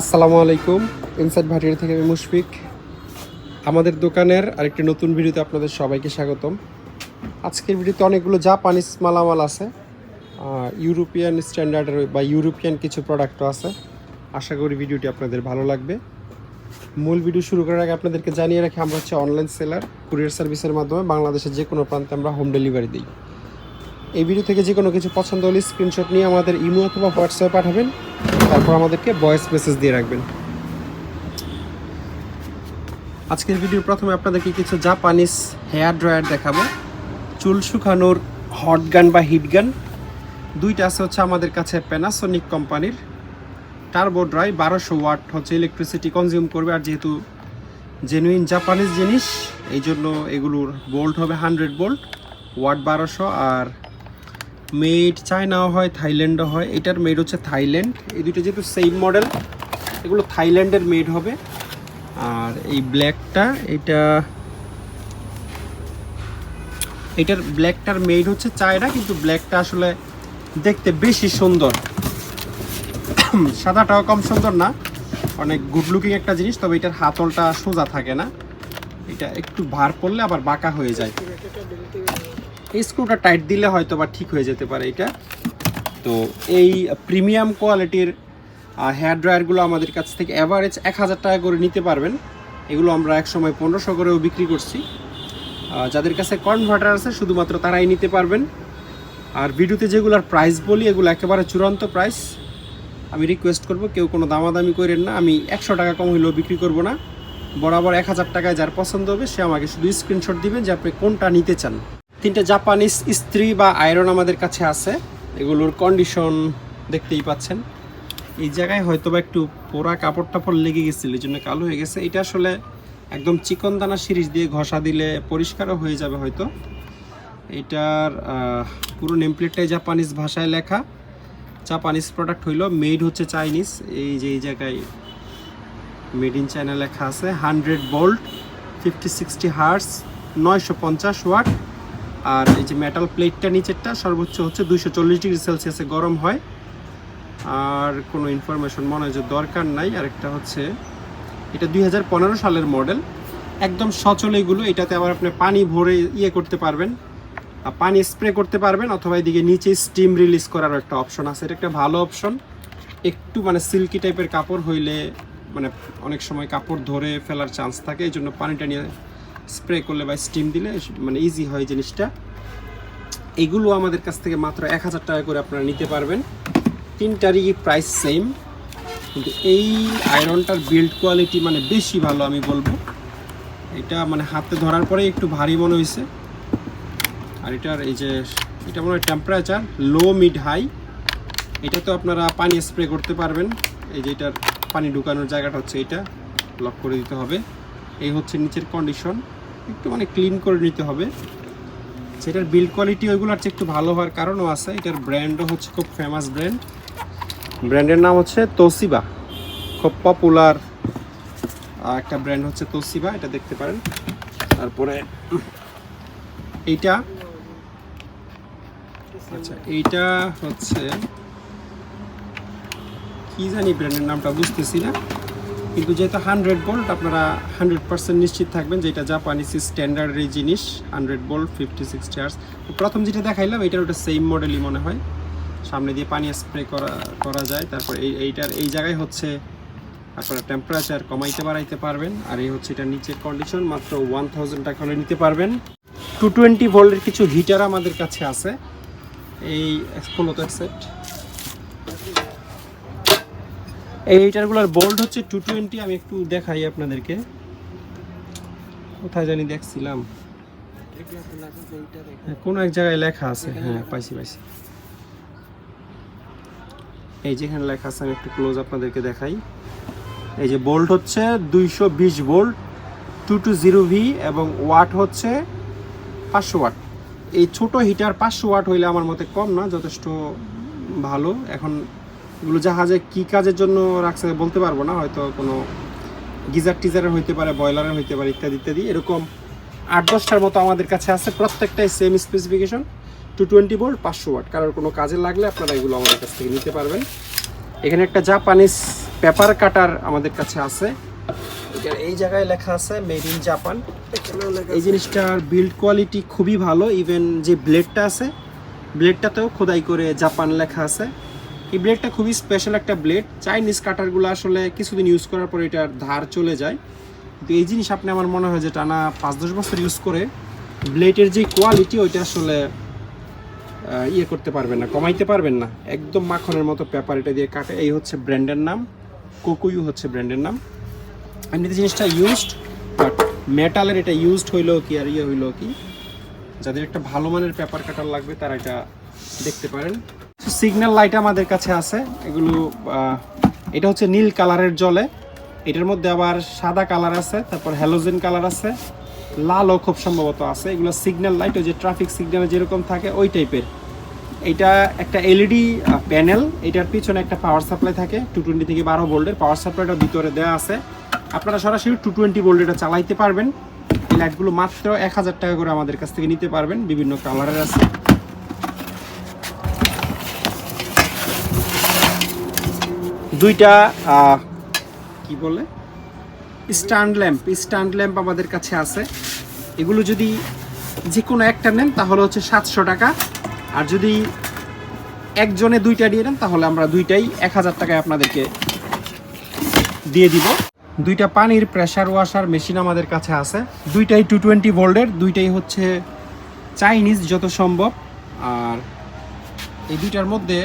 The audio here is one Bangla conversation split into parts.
আসসালামু আলাইকুম। ইনসাইড ভাটির থেকে আমি মুশফিক। আমাদের দোকানের আরেকটি নতুন ভিডিওতে আপনাদের সবাইকে স্বাগতম। আজকের ভিডিওতে অনেকগুলো জাপানিজ মালামাল আছে ইউরোপিয়ান স্ট্যান্ডার্ডের বা ইউরোপিয়ান কিছু প্রোডাক্টও আছে। আশা করি ভিডিওটি আপনাদের ভালো লাগবে। মূল ভিডিও শুরু করার আগে আপনাদেরকে জানিয়ে রাখি, আমরা হচ্ছে অনলাইন সেলার কুরিয়ার সার্ভিসের মাধ্যমে বাংলাদেশের যে কোনো প্রান্তে আমরা হোম ডেলিভারি দিই। এই ভিডিও থেকে যে কোনো কিছু পছন্দ হলে স্ক্রিনশট নিয়ে আমাদের ইমো অথবা হোয়াটসঅ্যাপে পাঠাবেন। তারপর আমাদেরকে ভয়েস মেসেজ দিয়ে রাখবেন। আজকের ভিডিওর প্রথমে আপনাদেরকে কিছু জাপানিজ হেয়ার ড্রায়ার দেখাবো। চুল শুকানোর হট গান বা হিট গান দুইটা আছে হচ্ছে আমাদের কাছে প্যানাসোনিক কোম্পানির টার্বো ড্রাই বারোশো ওয়াট হচ্ছে ইলেকট্রিসিটি কনজিউম করবে। আর যেহেতু জেনুইন জাপানিজ জিনিস এই জন্য এগুলোর বোল্ট হবে হান্ড্রেড বোল্ট ওয়াট বারোশো আর মেড চায়নাও হয়, থাইল্যান্ডও হয়। এটার মেড হচ্ছে থাইল্যান্ড। এই দুটো যেহেতু সেম মডেল এগুলো থাইল্যান্ডের মেড হবে। আর এই ব্ল্যাকটা এটা এটার ব্ল্যাকটার মেড হচ্ছে চায়না, কিন্তু ব্ল্যাকটা আসলে দেখতে বেশি সুন্দর। সাদাটাও কম সুন্দর না, অনেক গুড লুকিং একটা জিনিস, তবে এটার হাতলটা সোজা থাকে না। এটা একটু ভার পড়লে আবার বাঁকা হয়ে যায়। স্ক্রুটা টাইট দিলে হয়তো বা ঠিক হয়ে যেতে পারে এটা। তো এই প্রিমিয়াম কোয়ালিটির হেয়ার ড্রায়ারগুলো আমাদের কাছ থেকে অ্যাভারেজ এক হাজার টাকা করে নিতে পারবেন। এগুলো আমরা এক সময় পনেরোশো করেও বিক্রি করছি। যাদের কাছে কনভার্টার আছে, শুধুমাত্র তারাই নিতে পারবেন। আর ভিডিওতে যেগুলোর প্রাইস বলি, এগুলো একেবারে চূড়ান্ত প্রাইস আমি রিকোয়েস্ট করব, কেউ কোনো দামাদামি করেন না। আমি একশো টাকা কম হইলেও বিক্রি করব না। বরাবর এক হাজার টাকায় যার পছন্দ হবে, সে আমাকে শুধু স্ক্রিনশট দিবেন যে আপনি কোনটা নিতে চান। তিনটে জাপানিজ ইস্ত্রি বা আয়রন আমাদের কাছে আছে। এগুলোর কন্ডিশন দেখতেই পাচ্ছেন। এই জায়গায় হয়তো বা একটু পোড়া কাপড় টাপড় লেগে গেছিল, এই জন্য কালো হয়ে গেছে। এটা আসলে একদম চিকন দানা সিরিজ দিয়ে ঘষা দিলে পরিষ্কারও হয়ে যাবে হয়তো। এটার পুরো নেমপ্লেটটাই জাপানিজ ভাষায় লেখা। জাপানিজ প্রোডাক্ট হইল মেড হচ্ছে চাইনিজ এই যে, এই জায়গায় মেড ইন চায়না লেখা আছে। Hundred volt fifty sixty hertz নয়শো পঞ্চাশ ওয়াট আর এই যে মেটাল প্লেটটা নিচেরটা সর্বোচ্চ হচ্ছে দুইশো চল্লিশ ডিগ্রি সেলসিয়াসে গরম হয়। আর কোনো ইনফরমেশন মনে হয় যে দরকার নাই। আরেকটা হচ্ছে, এটা দুই হাজার পনেরো সালের মডেল একদম সচল এগুলো। এটাতে আবার আপনি পানি ভরে ইয়ে করতে পারবেন। আর পানি স্প্রে করতে পারবেন, অথবা এদিকে নিচে স্টিম রিলিজ করার একটা অপশন আছে। এটা একটা ভালো অপশন একটু মানে সিল্কি টাইপের কাপড় হইলে মানে অনেক সময় কাপড় ধরে ফেলার চান্স থাকে। এই জন্য পানিটা নিয়ে স্প্রে করলে বা স্টিম দিলে মানে ইজি হয় জিনিসটা। এগুলো আমাদের কাছ থেকে মাত্র এক হাজার টাকা করে আপনারা নিতে পারবেন। তিনটারই প্রাইস সেম কিন্তু এই আয়রনটার বিল্ড কোয়ালিটি মানে বেশি ভালো আমি বলব। এটা মানে হাতে ধরার পরে একটু ভারী মনে হয়েছে। আর এটার এই যে, এটা মনে হয় টেম্পারেচার লো মিড হাই এটা তো আপনারা পানি স্প্রে করতে পারবেন। এই যে এটার পানি ঢুকানোর জায়গাটা হচ্ছে এটা। লক করে দিতে হবে। এই হচ্ছে নিচের কন্ডিশন একটু মানে ক্লিন করে নিতে হবে। সেটার বিল্ড কোয়ালিটি ওইগুলোর চেয়ে একটু ভালো হওয়ার কারণও আছে। এটার ব্র্যান্ডও হচ্ছে খুব ফেমাস ব্র্যান্ড ব্র্যান্ডের নাম হচ্ছে তোসিবা খুব পপুলার একটা ব্র্যান্ড হচ্ছে তোসিবা এটা দেখতে পারেন। তারপরে, এইটা আচ্ছা এইটা হচ্ছে, কি জানি ব্র্যান্ডের নামটা, বুঝতেছি না। কিন্তু যেহেতু হান্ড্রেড বোল্ট আপনারা হান্ড্রেড পার্সেন্ট নিশ্চিত থাকবেন যে এটা জাপানিজ স্ট্যান্ডার্ডের এই জিনিস hundred volt fifty sixty hertz প্রথম যেটা দেখাইলাম, এটার ওটা সেম মডেলই মনে হয়। সামনে দিয়ে পানি স্প্রে করা করা যায়। তারপর এই, এইটার, এই জায়গায় হচ্ছে আপনারা টেম্পারেচার কমাইতে বাড়াইতে পারবেন। আর এই হচ্ছে এটা নিচের কন্ডিশন মাত্র ওয়ান থাউজেন্ড টাকা হলে নিতে পারবেন। টু টোয়েন্টি ভোল্টের কিছু হিটার আমাদের কাছে আছে। এই মূলত সেট এই হিটারগুলোর বোল্ট হচ্ছে টু টোয়েন্টি আমি একটু দেখাই আপনাদেরকে। কোথায় জানি দেখছিলাম। হ্যাঁ, কোনো এক জায়গায় লেখা আছে। হ্যাঁ পাইছি পাইছি। এই যেখানে লেখা আছে আমি একটু ক্লোজ আপনাদেরকে দেখাই। এই যে বোল্ট হচ্ছে দুইশো বিশ volt two two zero V এবং ওয়াট হচ্ছে পাঁচশো ওয়াট এই ছোট হিটার পাঁচশো ওয়াট হইলে আমার মতে কম না যথেষ্ট ভালো। এখন এগুলো জাহাজে কি কাজের জন্য রাখছে বলতে পারব না হয়তো কোনো গিজার টিজারের হইতে পারে বয়লারের হইতে পারে ইত্যাদি ইত্যাদি। এরকম আট দশটার মতো আমাদের কাছে আছে প্রত্যেকটাই same specification two twenty volt পাঁচশো ওয়াট কারোর কোনো কাজে লাগলে আপনারা এগুলো আমাদের কাছ থেকে নিতে পারবেন। এখানে একটা জাপানিজ পেপার কাটার আমাদের কাছে আছে। এটার এই জায়গায় লেখা আছে মেড ইন জাপান এই জিনিসটার বিল্ড কোয়ালিটি খুবই ভালো ইভেন যে ব্লেডটা আছে ব্লেডটাতেও খোদাই করে জাপান লেখা আছে। এই ব্লেডটা খুবই স্পেশাল একটা ব্লেড চাইনিজ কাটারগুলো আসলে কিছুদিন ইউজ করার পর এটার ধার চলে যায়। কিন্তু এই জিনিস আপনি আমার মনে হয় যে টানা পাঁচ দশ বছর ইউজ করে ব্লেডের যে কোয়ালিটি ওইটা আসলে ইয়ে করতে পারবেন না, কমাইতে পারবেন না। একদম মাখনের মতো পেপার এটা দিয়ে কাটে। এই হচ্ছে ব্র্যান্ডের নাম। কোকুইউ হচ্ছে ব্র্যান্ডের নাম। এমনিতে জিনিসটা ইউজড বাট মেটালের এটা ইউজড হইল কি আর ইয়ে হইল কি? যাদের একটা ভালো মানের পেপার কাটার লাগবে, তারা এটা দেখতে পারেন। সিগন্যাল লাইট আমাদের কাছে আছে। এগুলো এটা হচ্ছে নীল কালারের জলে। এটার মধ্যে আবার সাদা কালার আছে, তারপর হ্যালোজেন কালার আছে, লালও খুব সম্ভবত আছে। এগুলো সিগন্যাল লাইট ওই যে ট্রাফিক সিগন্যাল যেরকম থাকে, ওই টাইপের এটা একটা এলইডি প্যানেল এটার পিছনে একটা পাওয়ার সাপ্লাই থাকে টু টোয়েন্টি থেকে বারো ভোল্টের। পাওয়ার সাপ্লাইটা ভিতরে দেওয়া আছে। আপনারা সরাসরি টু টোয়েন্টি ভোল্ট এটা চালাইতে পারবেন। এই লাইটগুলো মাত্র এক হাজার টাকা করে আমাদের কাছ থেকে নিতে পারবেন। বিভিন্ন কালারের আছে। দুইটা কি বলে? স্ট্যান্ড ল্যাম্প স্ট্যান্ড ল্যাম্প আমাদের কাছে আছে। এগুলো যদি যে কোনো একটা নেন, তাহলে হচ্ছে সাতশো টাকা। আর যদি একজনে দুইটা দিয়ে নেন, তাহলে আমরা দুইটাই এক হাজার টাকায় আপনাদেরকে দিয়ে দিব। দুইটা পানির প্রেসার ওয়াশার মেশিন আমাদের কাছে আছে। দুইটাই টু টোয়েন্টি ভোল্টের, দুইটাই হচ্ছে চাইনিজ যত সম্ভব। আর এই দুইটার মধ্যে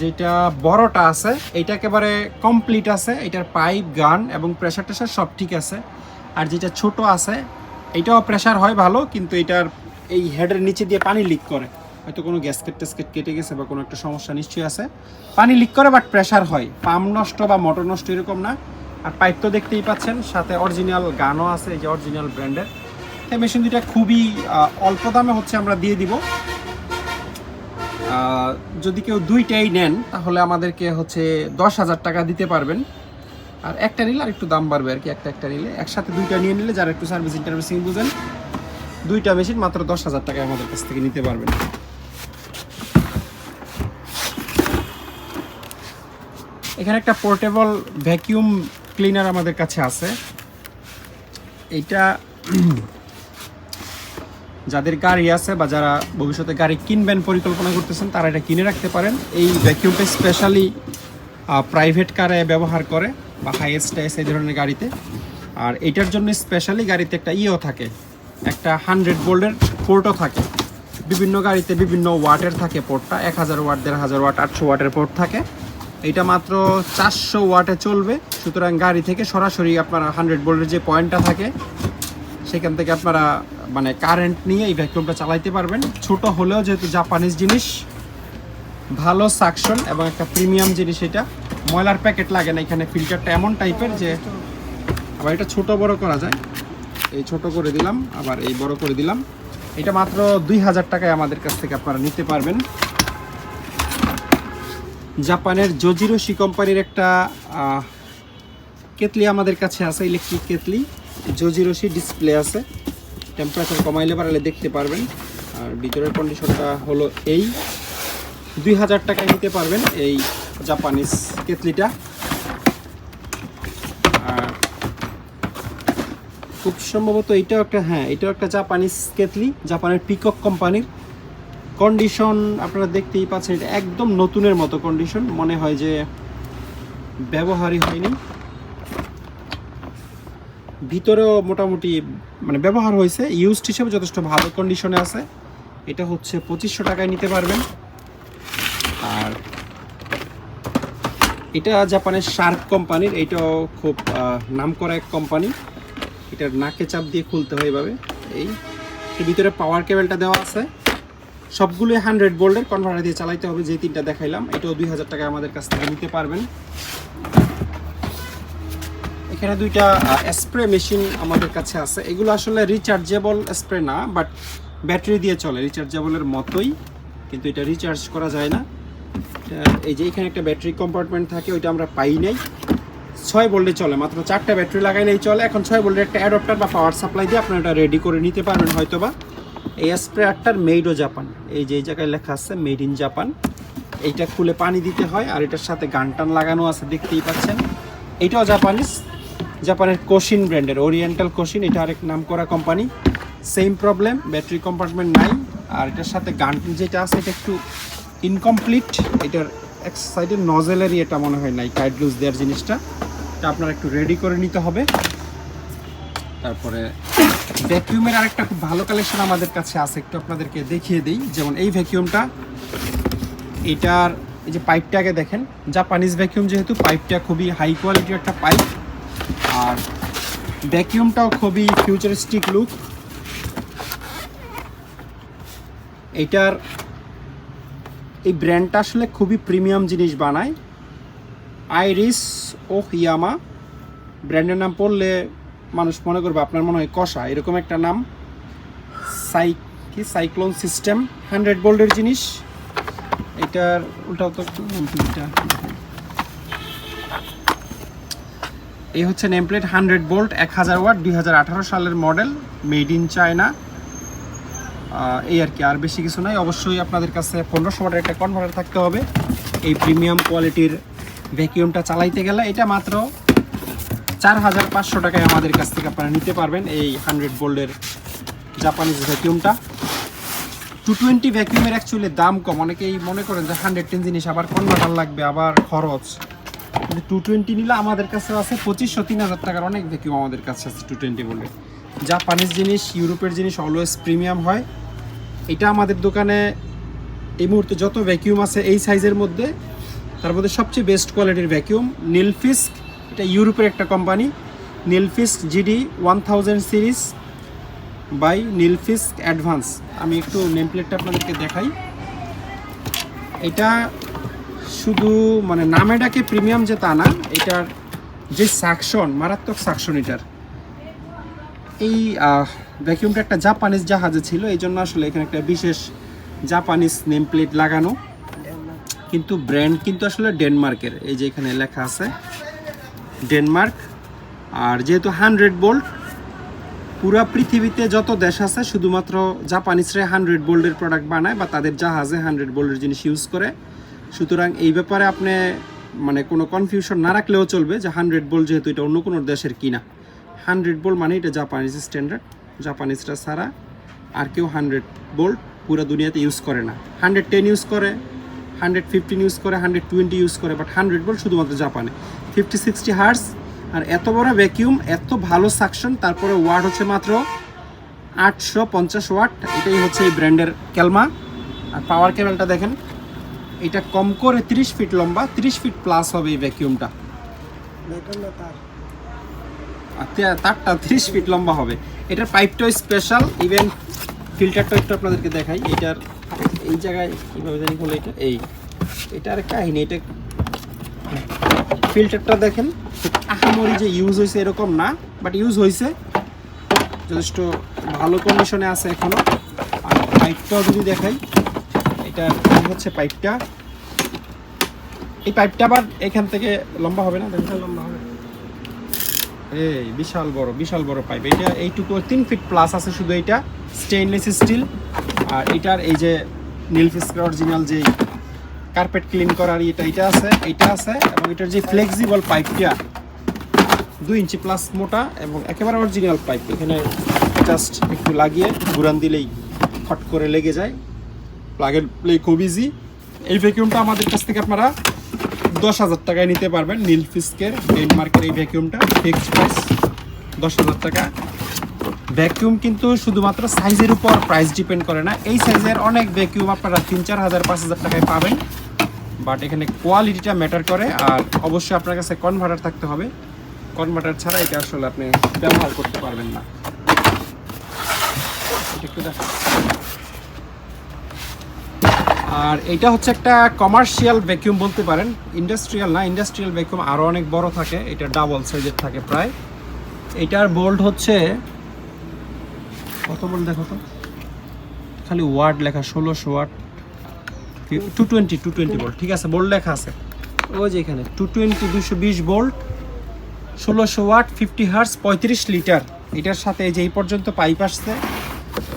যেটা বড়টা আছে এটা একেবারে কমপ্লিট আছে, এটার পাইপ গান এবং প্রেশার টেসার সব ঠিক আছে। আর যেটা ছোট আছে, এটাও প্রেশার হয় ভালো, কিন্তু এটার এই হেডের নিচে দিয়ে পানি লিক করে। হয়তো কোনো গ্যাসকেট ট্যাসকেট কেটে গেছে বা কোনো একটা সমস্যা নিশ্চয়ই আছে। পানি লিক করে বাট প্রেশার হয়। পাম্প নষ্ট বা মোটর নষ্ট এরকম না। আর পাইপ তো দেখতেই পাচ্ছেন, সাথে অরিজিনাল গানও আছে, এই যে অরিজিনাল ব্র্যান্ডের এই মেশিন দুইটা খুবই অল্প দামে হচ্ছে আমরা দিয়ে দিব। যদি কেউ দুইটাই নেন, তাহলে আমাদেরকে হচ্ছে দশ হাজার টাকা দিতে পারবেন। আর একটা নিলে আর একটু দাম বাড়বে আর কি, একটা একটা নিলে। একসাথে দুইটা নিয়ে নিলে যারা একটু সার্ভিস ইন্টারভিসিং বুঝেন, দুইটা মেশিন মাত্র দশ হাজার টাকায় আমাদের কাছ থেকে নিতে পারবেন। এখানে একটা পোর্টেবল ভ্যাকিউম ক্লিনার আমাদের কাছে আছে। এইটা যাদের গাড়ি আছে বা যারা ভবিষ্যতে গাড়ি কিনবেন পরিকল্পনা করতেছেন, তারা এটা কিনে রাখতে পারেন। এই ভ্যাকিউমটা স্পেশালি প্রাইভেট কারে ব্যবহার করে বা হাইয়েস্ট টাইস এই ধরনের গাড়িতে। আর এটার জন্য স্পেশালি গাড়িতে একটা ইও থাকে, একটা হান্ড্রেড বোল্ডের পোর্টও থাকে। বিভিন্ন গাড়িতে বিভিন্ন ওয়াটের থাকে পোর্টটা এক হাজার ওয়াট, দেড় হাজার ওয়াট, আটশো ওয়াটের পোর্ট থাকে। এটা মাত্র চারশো ওয়াটে চলবে। সুতরাং গাড়ি থেকে সরাসরি আপনার হান্ড্রেড বোল্ডের যে পয়েন্টটা থাকে সেখান থেকে আপনারা মানে কারেন্ট নিয়ে এই ভ্যাকুয়ামটা চালাইতে পারবেন। ছোট হলেও যেহেতু জাপানিজ জিনিস, ভালো সাকশন এবং একটা প্রিমিয়াম জিনিস এটা। ময়লার প্যাকেট লাগে না এখানে ফিল্টারটা এমন টাইপের যে আবার এটা ছোট বড় করা যায়। এই ছোট করে দিলাম, আবার এই বড় করে দিলাম। এটা মাত্র দুই হাজার টাকায় আমাদের কাছ থেকে আপনারা নিতে পারবেন। জাপানের জজিরোশি কোম্পানির একটা কেতলি আমাদের কাছে আছে ইলেকট্রিক কেতলি। জজিরোশি ডিসপ্লে আছে। টেম্পারেচার কমাইলে বাড়ালে দেখতে পারবেন। আর ভিতরের কন্ডিশনটা হলো এই। দুই হাজার টাকায় নিতে পারবেন এই জাপানিজ কেতলিটা। আর খুব সম্ভবত এটাও একটা হ্যাঁ এটাও একটা জাপানিজ কেতলি জাপানের পিকক কোম্পানির কন্ডিশন আপনারা দেখতেই পাচ্ছেন, এটা একদম নতুনের মতো কন্ডিশন মনে হয় যে ব্যবহারই হয়নি। ভিতরেও মোটামুটি মানে ব্যবহার হয়েছে। ইউজড হিসেবে যথেষ্ট ভালো কন্ডিশনে আছে। এটা হচ্ছে পঁচিশশো টাকায় নিতে পারবেন। আর এটা জাপানের শার্ক কোম্পানির, এটাও খুব নাম করা এক কোম্পানি। এটার নাকে চাপ দিয়ে খুলতে হয় এভাবে। এই ভিতরে পাওয়ার কেবেলটা দেওয়া আছে। সবগুলোই হান্ড্রেড বোল্ডের কনভার্টার দিয়ে চালাইতে হবে, যে তিনটা দেখাইলাম। এটাও দুই হাজার টাকায় আমাদের কাছ থেকে নিতে পারবেন। এখানে দুইটা স্প্রে মেশিন আমাদের কাছে আছে। এগুলো আসলে রিচার্জেবল স্প্রে না বাট ব্যাটারি দিয়ে চলে। রিচার্জেবলের মতোই, কিন্তু এটা রিচার্জ করা যায় না। এই যে এখানে একটা ব্যাটারি কম্পার্টমেন্ট থাকে, ওইটা আমরা পাই নাই। ছয় বোল্টে চলে, মাত্র চারটা ব্যাটারি লাগাই নেই চলে। এখন ছয় ভোল্টের একটা অ্যাডপ্টার বা পাওয়ার সাপ্লাই দিয়ে আপনারা এটা রেডি করে নিতে পারবেন হয়তোবা। এই স্প্রেয়ারটার মেড ও জাপান এই যে এই জায়গায় লেখা আছে মেড ইন জাপান এইটা খুলে পানি দিতে হয়, আর এটার সাথে গান টান লাগানো আছে, দেখতেই পাচ্ছেন। এটাও জাপানিজ জাপানের কোশিন ব্র্যান্ডের ওরিয়েন্টাল কোশিন এটা আরেক নাম করা company same problem battery compartment নাই। আর এটার সাথে গান যেটা আছে, এটা একটু ইনকমপ্লিট এটার এক সাইডের নজেলেরই এটা মনে হয় নাই কাইড লুজ দেওয়ার জিনিসটা। এটা আপনার একটু রেডি করে নিতে হবে। তারপরে ভ্যাকিউমের আরেকটা খুব ভালো কালেকশন আমাদের কাছে আছে, একটু আপনাদেরকে দেখিয়ে দিই। যেমন এই ভ্যাকিউমটা এটার এই যে পাইপটাকে দেখেন জাপানিজ ভ্যাকিউম যেহেতু পাইপটা খুবই হাই কোয়ালিটির একটা পাইপ আর ভ্যাকিউমটাও খুবই ফিউচারিস্টিক লুক এটার এই ব্র্যান্ডটা আসলে খুবই প্রিমিয়াম জিনিস বানায়। আইরিস ও ইয়ামা ব্র্যান্ডের নাম পড়লে মানুষ মনে করবে আপনার মনে হয় কষা, এরকম একটা নাম। সাই কি? সাইক্লোন সিস্টেম হান্ড্রেড বোল্ডের জিনিস। এটার ওটাও তো এই হচ্ছে নেমপ্লেট হান্ড্রেড বোল্ট এক হাজার ওয়াট দুই হাজার আঠারো সালের মডেল মেড ইন চায়না এই আর কি, আর বেশি কিছু নাই। অবশ্যই আপনাদের কাছে পনেরোশো ওয়াটের একটা কনভার্টার থাকতে হবে। এই প্রিমিয়াম কোয়ালিটির ভ্যাকিউমটা চালাইতে গেলে এটা মাত্র চার হাজার পাঁচশো টাকায় আমাদের কাছ থেকে আপনারা নিতে পারবেন এই হান্ড্রেড বোল্ডের জাপানিজ ভ্যাকিউমটা টু টোয়েন্টি ভ্যাকিউমের অ্যাকচুয়ালি দাম কম। অনেকেই মনে করেন যে হান্ড্রেড টেন জিনিস আবার কনভার্টার লাগবে, আবার খরচ। কিন্তু টু টোয়েন্টি নিলে আমাদের কাছে আছে পঁচিশশো, তিন হাজার টাকার অনেক ভ্যাকিউম আমাদের কাছে আছে টু টোয়েন্টি বলে। জাপানিজ জিনিস, ইউরোপের জিনিস অলওয়েজ প্রিমিয়াম হয়। এটা আমাদের দোকানে এই মুহূর্তে যত ভ্যাকিউম আছে এই সাইজের মধ্যে, তার মধ্যে সবচেয়ে বেস্ট কোয়ালিটির ভ্যাকিউম নীলফিস্ক এটা ইউরোপের একটা company Nilfisk GD one thousand series by Nilfisk advance আমি একটু নেম প্লেটটা আপনাদেরকে দেখাই। এটা শুধু মানে নামে ডাকে প্রিমিয়াম যে তা না, এটার যে সাকশন মারাত্মক সাকশন এটার। এই ভ্যাকিউমটা একটা জাপানিজ জাহাজে ছিল এই জন্য আসলে এখানে একটা বিশেষ জাপানিজ নেম প্লেট লাগানো। কিন্তু ব্র্যান্ড কিন্তু আসলে ডেনমার্কের এই যে এখানে লেখা আছে। ডেনমার্ক আর যেহেতু হান্ড্রেড বোল্ট পুরা পৃথিবীতে যত দেশ আছে, শুধুমাত্র জাপানিজরা হান্ড্রেড বোল্ডের প্রোডাক্ট বানায় বা তাদের জাহাজে হান্ড্রেড বোল্ডের জিনিস ইউজ করে। সুতরাং এই ব্যাপারে আপনি মানে কোনো কনফিউশন না রাখলেও চলবে যে হান্ড্রেড বোল্ট যেহেতু এটা অন্য কোনো দেশের কিনা। হান্ড্রেড বোল্ট মানে এটা জাপানিজ স্ট্যান্ডার্ড জাপানিজটা ছাড়া আর কেউ হান্ড্রেড বোল্ট পুরো দুনিয়াতে ইউজ করে না। হান্ড্রেড টেন ইউজ করে হান্ড্রেড ফিফটিন ইউজ করে হান্ড্রেড টোয়েন্টি ইউজ করে বাট হান্ড্রেড বোল্ট শুধুমাত্র জাপানে ফিফটি সিক্সটি হার্স আর এত বড় ভ্যাকিউম এত ভালো সাকশন তারপরে ওয়াট হচ্ছে মাত্র আটশো পঞ্চাশ ওয়াট এটাই হচ্ছে এই ব্র্যান্ডের ক্যালমা। আর পাওয়ার কেবলটা দেখেন। এটা কম করে তিরিশ ফিট লম্বা, তিরিশ ফিট প্লাস হবে এই ভ্যাকিউমটা তারটা তিরিশ ফিট লম্বা হবে। এটার পাইপটা স্পেশাল ইভেন ফিল্টারটা একটু আপনাদেরকে দেখাই। এটার, এই জায়গায় কীভাবে জানি বলে এটা? এই এটার কাহিনী, এটা ফিল্টারটা দেখেন আহামরি যে ইউজ হয়েছে এরকম না বাট ইউজ হয়েছে। যথেষ্ট ভালো কন্ডিশনে আছে এখনও। আর পাইপটাও যদি দেখাই, এটা হচ্ছে পাইপটা এই পাইপটা আবার এখান থেকে লম্বা হবে না? লম্বা হবে। এই বিশাল বড় বিশাল বড় পাইপ এটা এইটুকু তিন ফিট প্লাস আছে শুধু এটা স্টেইনলেস স্টিল আর এটার এই যে নীলফিস্কের অরিজিনাল যে কার্পেট ক্লিন করার এটা এটা আছে এটা আছে এবং এটার যে ফ্লেক্সিবল পাইপটা দুই ইঞ্চি প্লাস মোটা এবং একেবারে অরিজিনাল পাইপ এখানে জাস্ট একটু লাগিয়ে ঘুরান দিলেই ফট করে লেগে যায়। প্লাগের প্লে খুব ইজি এই ভ্যাকিউমটা আমাদের কাছ থেকে আপনারা দশ হাজার টাকায় নিতে পারবেন নীল ফিস্কের ডেনমার্কের এই ভ্যাকিউমটা ফিক্সড প্রাইস দশ হাজার টাকা। ভ্যাকিউম কিন্তু শুধুমাত্র সাইজের উপর প্রাইস ডিপেন্ড করে না। এই সাইজের অনেক ভ্যাকিউম আপনারা তিন চার হাজার, পাঁচ হাজার টাকায় পাবেন। বাট এখানে কোয়ালিটিটা ম্যাটার করে আর অবশ্যই আপনার কাছে কনভার্টার থাকতে হবে। কনভার্টার ছাড়া এটা আসলে আপনি ব্যবহার করতে পারবেন না। একটু। আর এটা হচ্ছে একটা কমার্শিয়াল ভ্যাকিউম বলতে পারেন। ইন্ডাস্ট্রিয়াল না ইন্ডাস্ট্রিয়াল ভ্যাকিউম আরও অনেক বড় থাকে, এটা ডাবল সাইজের থাকে প্রায়। এটার বোল্ট হচ্ছে, কত বোল্ড দেখো তো? খালি ওয়ার্ড লেখা, ষোলোশো watt. Two twenty two twenty volt ঠিক আছে বোল্ট লেখা আছে। ওই যে এখানে টু টোয়েন্টি দুশো বিশ বোল্ট ষোলোশো ওয়াট ফিফটি হার্স পঁয়ত্রিশ লিটার এটার সাথে যে এই পর্যন্ত পাইপ আসছে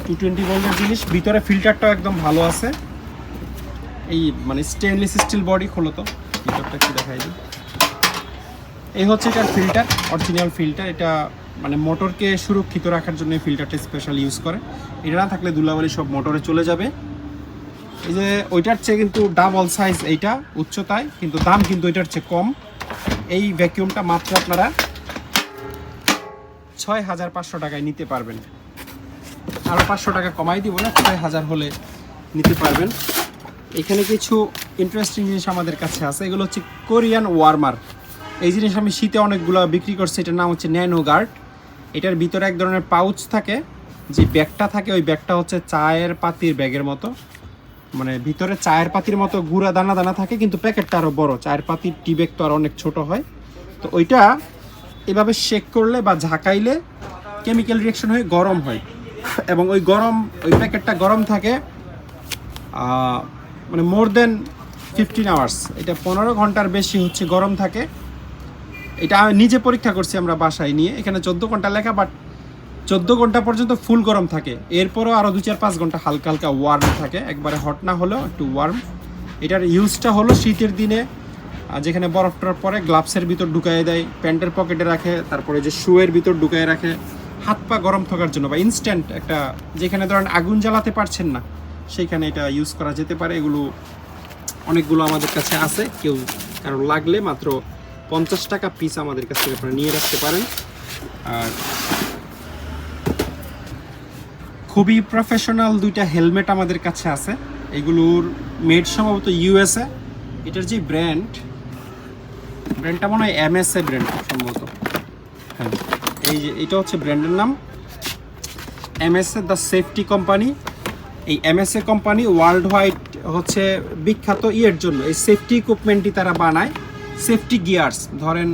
টু টোয়েন্টি বোল্টের জিনিস, ভিতরে ফিল্টারটাও একদম ভালো আছে। এই মানে স্টেনলেস স্টিল বডি খোলো তো, ভিতরটা একটু দেখাই দিই। এই হচ্ছে এটার ফিল্টার অরিজিনাল ফিল্টার এটা মানে মোটরকে সুরক্ষিত রাখার জন্য ফিল্টারটা স্পেশাল ইউজ করে। এটা না থাকলে ধুলাবালি সব মোটরে চলে যাবে। এই যে ওইটার চেয়ে কিন্তু ডাবল সাইজ এইটা উচ্চতায়, কিন্তু দাম কিন্তু ওইটার চেয়ে কম। এই ভ্যাকিউমটা মাত্র আপনারা ছয় হাজার পাঁচশো টাকায় নিতে পারবেন। আরও পাঁচশো টাকা কমাই দিব না, ছয় হাজার হলে নিতে পারবেন। এখানে কিছু ইন্টারেস্টিং জিনিস আমাদের কাছে আছে। এগুলো হচ্ছে কোরিয়ান ওয়ার্মার এই জিনিস আমি শীতে অনেকগুলো বিক্রি করছি, এটার নাম হচ্ছে ন্যানো গার্ড এটার ভিতরে এক ধরনের পাউচ থাকে, যে ব্যাগটা থাকে, ওই ব্যাগটা হচ্ছে চায়ের পাতির ব্যাগের মতো। মানে ভিতরে চায়ের পাতির মতো গুঁড়া দানা দানা থাকে, কিন্তু প্যাকেটটা আরও বড়। চায়ের পাতির টি ব্যাগ তো আর অনেক ছোট হয়। তো ওইটা এভাবে শেক করলে বা ঝাঁকাইলে কেমিক্যাল রিয়াকশন হয়ে গরম হয়। এবং ওই গরম, ওই প্যাকেটটা গরম থাকে মানে মোর দেন ফিফটিন আওয়ার্স এটা পনেরো ঘণ্টার বেশি হচ্ছে, গরম থাকে। এটা নিজে পরীক্ষা করছি আমরা বাসায় নিয়ে। এখানে চোদ্দ ঘণ্টা লেখা বাট চোদ্দ ঘণ্টা পর্যন্ত ফুল গরম থাকে। এরপরও আরও দু চার পাঁচ ঘণ্টা হালকা হালকা ওয়ার্ম থাকে। একবারে হট না হলেও একটু ওয়ার্ম এটার ইউজটা হলো শীতের দিনে যেখানে বরফ টরফ পরে গ্লাভসের ভিতর ঢুকাই দেয়, প্যান্টের পকেটে রাখে, তারপরে যে শুয়ের ভিতর ঢুকাই রাখে। হাত পা গরম থাকার জন্য বা ইনস্ট্যান্ট একটা, যেখানে ধরেন আগুন জ্বালাতে পারছেন না সেইখানে এটা ইউজ করা যেতে পারে। এগুলো অনেকগুলো আমাদের কাছে আছে। কেউ কারণ লাগলে মাত্র পঞ্চাশ টাকা পিস আমাদের কাছ থেকে আপনারা নিয়ে রাখতে পারেন। আর খুবই প্রফেশনাল দুইটা হেলমেট আমাদের কাছে আছে। এগুলোর মেড সম্ভবত ইউএসএ এটার যে ব্র্যান্ড ব্র্যান্ডটা মনে হয় এমএসএ ব্র্যান্ড সম্ভবত। হ্যাঁ এই যে এটা হচ্ছে ব্র্যান্ডের নাম। এমএসএ দ্য সেফটি কোম্পানি এই এমএসএ কোম্পানি ওয়ার্ল্ড ওয়াইড হচ্ছে বিখ্যাত ইয়ের জন্য, এই সেফটি ইকুইপমেন্টটি তারা বানায়। সেফটি গিয়ার্স ধরেন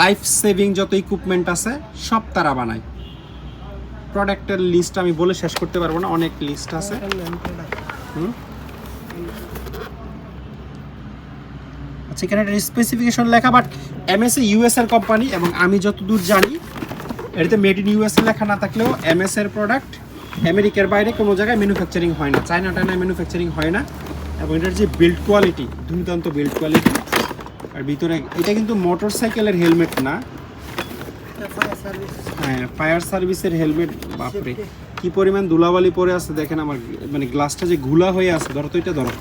লাইফ সেভিং যত ইকুইপমেন্ট আছে, সব তারা বানায়। প্রোডাক্টের লিস্ট আমি বলে শেষ করতে পারব না, অনেক লিস্ট আছে। আচ্ছা এখানে একটা স্পেসিফিকেশন লেখা বাট এমএসএ ইউএস এর কোম্পানি এবং আমি যতদূর জানি, এটাতে মেড ইন ইউএসএ লেখা না থাকলেও এমএস এর প্রোডাক্ট আমেরিকার বাইরে কোনো জায়গায় ম্যানুফ্যাকচারিং হয় না। চায়না টায়নায় ম্যানুফ্যাকচারিং হয় না। এবং এটার যে বিল্ড কোয়ালিটি দুর্দান্ত বিল্ড কোয়ালিটি আর ভিতরে এটা কিন্তু মোটর সাইকেলের হেলমেট না। হ্যাঁ ফায়ার সার্ভিসের হেলমেট বাপরে। কি পরিমাণ ধুলাবালি পরে আছে দেখেন আমার মানে গ্লাসটা যে ঘুলা হয়ে আছে, ধরো তো এটা ধরো।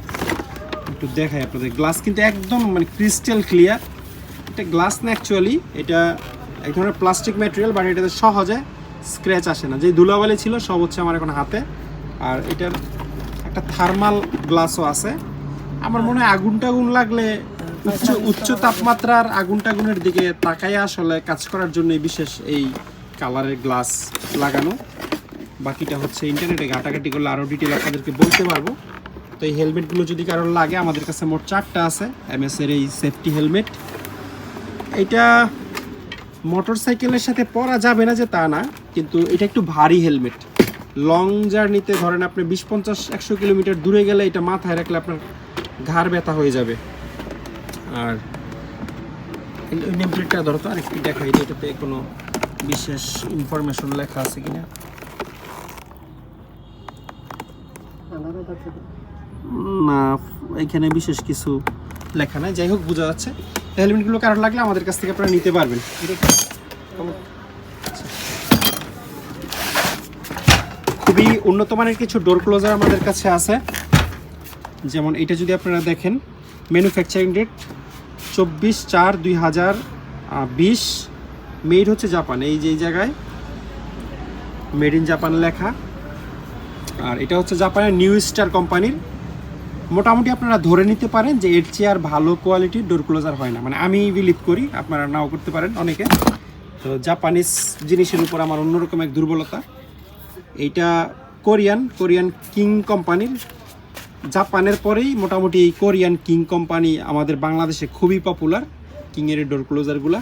একটু দেখাই আপনাদের। গ্লাস কিন্তু একদম মানে ক্রিস্টাল ক্লিয়ার এটা গ্লাস না অ্যাকচুয়ালি এটা এক ধরনের প্লাস্টিক ম্যাটেরিয়াল বাট এটাতে সহজে স্ক্র্যাচ আসে না। যে ধুলাবালি ছিল, সব হচ্ছে আমার এখন হাতে। আর এটার একটা থার্মাল গ্লাসও আছে। আমার মনে হয় আগুন টাগুন লাগলে উচ্চ উচ্চ তাপমাত্রার আগুন টাগুনের দিকে তাকাই আসলে কাজ করার জন্য বিশেষ এই কালারের গ্লাস লাগানো। বাকিটা হচ্ছে ইন্টারনেটে ঘাটাঘাটি করলে আরও ডিটেল আপনাদেরকে বলতে পারব। তো এই হেলমেটগুলো যদি কারোর লাগে, আমাদের কাছে মোট চারটা আছে। এমএস এর এই সেফটি হেলমেট এটা মোটর সাইকেলের সাথে পরা যাবে না যে তা না, কিন্তু এটা একটু ভারী হেলমেট। লং জার্নিতে ধরেন আপনি বিশ, পঞ্চাশ, একশো কিলোমিটার দূরে গেলে এটা মাথায় রাখলে আপনার ঘাড় ব্যথা হয়ে যাবে। আর নেম প্লেটটা ধরো তো আর একটু দেখাই যে এটাতে কোনো বিশেষ ইনফরমেশন লেখা আছে কিনা। না, এখানে বিশেষ কিছু লেখা নাই। যাই হোক, বোঝা যাচ্ছে। হেলমেটগুলো কারোর লাগলে আমাদের কাছ থেকে আপনারা নিতে পারবেন। খুবই উন্নত মানের কিছু ডোর ক্লোজার আমাদের কাছে আছে। যেমন এটা যদি আপনারা দেখেন ম্যানুফ্যাকচারিং ডেট চব্বিশ চার দুই হাজার বিশ। মেড হচ্ছে জাপান এই যে জায়গায়। মেড ইন জাপান লেখা। আর এটা হচ্ছে জাপানের নিউ স্টার কোম্পানির মোটামুটি আপনারা ধরে নিতে পারেন যে এর চেয়ে আর ভালো কোয়ালিটির ডোর ক্লোজার হয় না। মানে আমি বিলিভ করি, আপনারা নাও করতে পারেন অনেকে। তো জাপানিজ জিনিসের উপর আমার অন্যরকম এক দুর্বলতা। এইটা কোরিয়ান কোরিয়ান কিং কোম্পানির জাপানের পরেই মোটামুটি এই কোরিয়ান কিং কোম্পানি আমাদের বাংলাদেশে খুবই পপুলার কিংয়ের ডোর ক্লোজারগুলা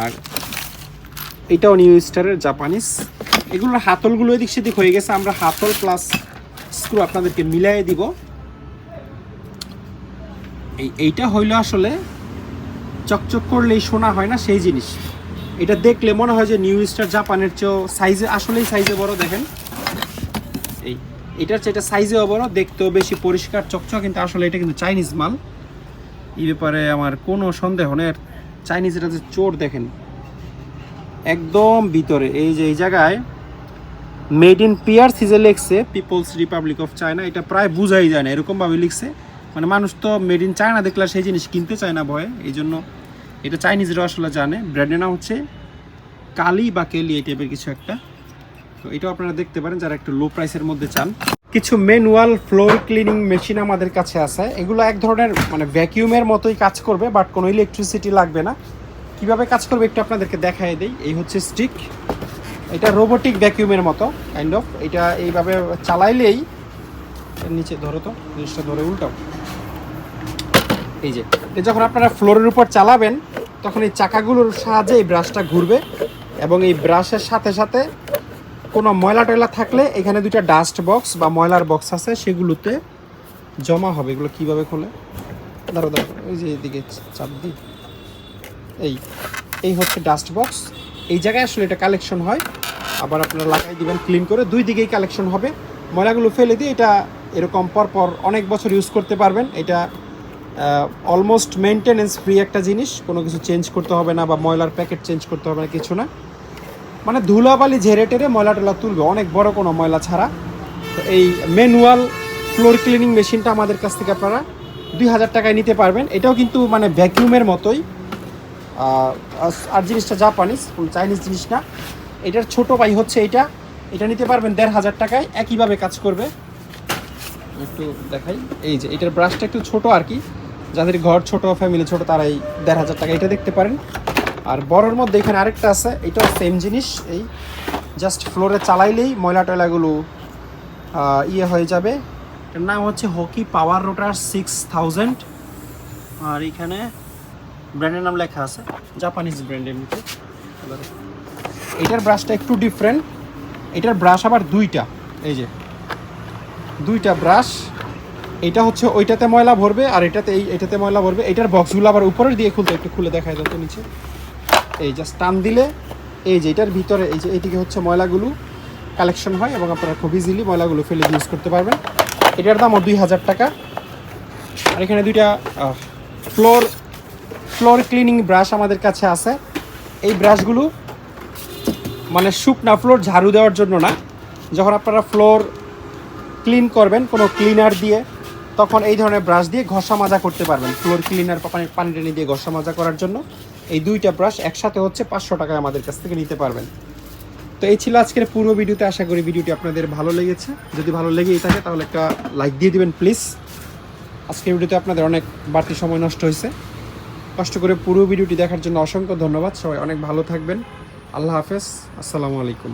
আর এটাও নিউ স্টারের জাপানিজ এগুলোর হাতলগুলো এদিক সেদিক হয়ে গেছে, আমরা হাতল প্লাস স্ক্রু আপনাদেরকে মিলাই দিব। এই, এইটা হইল আসলে চকচক করলেই শোনা হয় না সেই জিনিস। এটা দেখলে মনে হয় যে নিউ স্টার জাপানের চেয়েও সাইজে আসলেই সাইজে বড়, দেখেন। এই, এটার চেয়ে এটা সাইজেও বড়, দেখতেও বেশি পরিষ্কার, চকচক, কিন্তু আসলে এটা কিন্তু চাইনিজ মাল। এই ব্যাপারে আমার কোনো সন্দেহ নেই। চাইনিজ এটা যে চোর, দেখেন। একদম ভিতরে, এই যে এই জায়গায় মেড ইন পিয়ার সিজে লিখছে পিপলস রিপাবলিক অফ চায়না এটা প্রায় বোঝাই যায় না, এরকমভাবে লিখছে। মানে মানুষ তো মেড ইন চায়না দেখলে সেই জিনিস কিনতে চায় না ভয়ে। এই জন্য এটা চাইনিজরা আসলে জানে। ব্র্যান্ডের নাম হচ্ছে কালি বা কেলি এই টাইপের কিছু একটা। তো এটাও আপনারা দেখতে পারেন যারা একটু লো প্রাইসের মধ্যে চান। কিছু ম্যানুয়াল ফ্লোর ক্লিনিং মেশিন আমাদের কাছে আছে। এগুলো এক ধরনের মানে ভ্যাকিউমের মতোই কাজ করবে বাট কোনো ইলেকট্রিসিটি লাগবে না। কীভাবে কাজ করবে একটু আপনাদেরকে দেখাই দেই। এই হচ্ছে স্টিক এটা রোবোটিক ভ্যাকিউমের মতো কাইন্ড অফ এটা এইভাবে চালাইলেই, নিচে ধরো তো, জিনিসটা ধরে উল্টাও। এই যে যখন আপনারা ফ্লোরের উপর চালাবেন, তখন এই চাকাগুলোর সাহায্যে এই ব্রাশটা ঘুরবে এবং এই ব্রাশের সাথে সাথে কোনো ময়লা টয়লা থাকলে এখানে দুইটা ডাস্ট বক্স বা ময়লার বক্স আছে, সেগুলোতে জমা হবে। এগুলো কীভাবে খোলে? দাঁড়ো দাঁড়ো ওই যে এদিকে চাপ দিই। এই এই হচ্ছে ডাস্ট বক্স এই জায়গায় আসলে এটা কালেকশন হয়। আবার আপনারা লাগাই দিবেন ক্লিন করে দুই দিকেই কালেকশন হবে। ময়লাগুলো ফেলে দিয়ে এটা এরকম পরপর অনেক বছর ইউজ করতে পারবেন। এটা অলমোস্ট মেনটেনেন্স ফ্রি একটা জিনিস, কোনো কিছু চেঞ্জ করতে হবে না বা ময়লার প্যাকেট চেঞ্জ করতে হবে না, কিছু না। মানে ধুলাবালি ঝেড়ে টেরে ময়লা টয়লা তুলবে, অনেক বড় কোনো ময়লা ছাড়া। তো এই ম্যানুয়াল ফ্লোর ক্লিনিং মেশিনটা আমাদের কাছ থেকে আপনারা দুই হাজার টাকায় নিতে পারবেন। এটাও কিন্তু মানে ভ্যাকিউমের মতোই। আর জিনিসটা জাপানিজ চাইনিজ জিনিস না। এটার ছোট ভাই হচ্ছে এটা। এটা নিতে পারবেন দেড় হাজার টাকায়, একইভাবে কাজ করবে। একটু দেখাই। এই যে, এটার ব্রাশটা একটু ছোট আর কি। যাদের ঘর ছোট ফ্যামিলি ছোট, তারাই দেড় হাজার টাকা এটা দেখতে পারেন। আর বড়োর মধ্যে এখানে আরেকটা আছে, এটাও সেম জিনিস, এই জাস্ট ফ্লোরে চালাইলেই ময়লা টয়লাগুলো ইয়ে হয়ে যাবে। এটার নাম হচ্ছে hockey power rotor six thousand আর এখানে ব্র্যান্ডের নাম লেখা আছে জাপানিজ ব্র্যান্ডের মতো এটার ব্রাশটা একটু ডিফারেন্ট এটার ব্রাশ আবার দুইটা, এই যে, দুইটা ব্রাশ এটা হচ্ছে ওইটাতে ময়লা ভরবে আর এটাতে এই এটাতে ময়লা ভরবে। এটার বক্সগুলো আবার উপরের দিয়ে খুলতে একটু খুলে দেখায় তো নিচে। এই জাস্ট টান দিলে এই যে এটার ভিতরে এই যে এইদিকে হচ্ছে ময়লাগুলো কালেকশন হয় এবং আপনারা খুব ইজিলি ময়লাগুলো ফেলে ইউজ করতে পারবেন। এটার দামও দুই হাজার টাকা। আর এখানে দুইটা ফ্লোর ফ্লোর ক্লিনিং ব্রাশ আমাদের কাছে আছে। এই ব্রাশগুলো মানে শুকনা ফ্লোর ঝাড়ু দেওয়ার জন্য না। যখন আপনারা ফ্লোর ক্লিন করবেন কোনো ক্লিনার দিয়ে তখন এই ধরনের ব্রাশ দিয়ে ঘষা মাজা করতে পারবেন। ফ্লোর ক্লিনার পানি টেনে দিয়ে ঘষা মাজা করার জন্য এই দুইটা ব্রাশ একসাথে হচ্ছে পাঁচশো টাকায় আমাদের কাছ থেকে নিতে পারবেন। তো এই ছিল আজকের পুরো ভিডিওতে। আশা করি ভিডিওটি আপনাদের ভালো লেগেছে। যদি ভালো লেগেই থাকে তাহলে একটা লাইক দিয়ে দিবেন প্লিজ আজকের ভিডিওতে আপনাদের অনেক বাড়তি সময় নষ্ট হয়েছে। কষ্ট করে পুরো ভিডিওটি দেখার জন্য অসংখ্য ধন্যবাদ। সবাই অনেক ভালো থাকবেন। আল্লাহ হাফেজ। আসসালামু আলাইকুম।